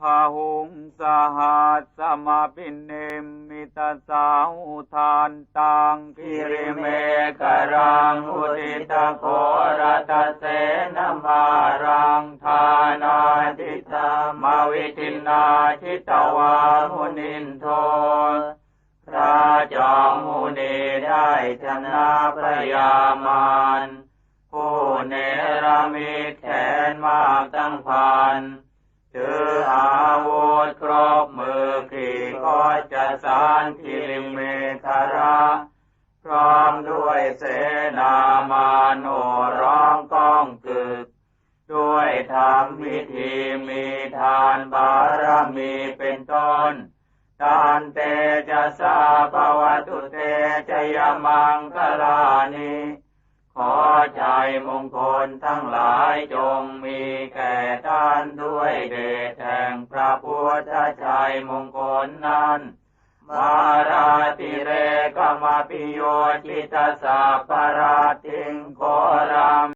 พาหุงสหัสสมาปินเนมิตาสาหุทานตังคิริเมกรังอุติตะโครตเสนมารังทานาทิตามาวิทินาชิตวามุนินโทพระจอมมุนีได้ชนะพระยามารผู้เนรมิตแขนมากตั้งพัน สารคิริเมธระพร้อมด้วยเสนามาโนร้องก้องกึก ด้วยธรรมวิธีมีทานบารมีเป็นต้นทานเตจะสาภวตุเตจยมังคลานิขอใจมงคลทั้งหลายจงมีแก่ท่านด้วยเดชแห่งพระพุทธชัยมงคลนั้น มาราติเรกมาปิโยจิตสาปราติงโก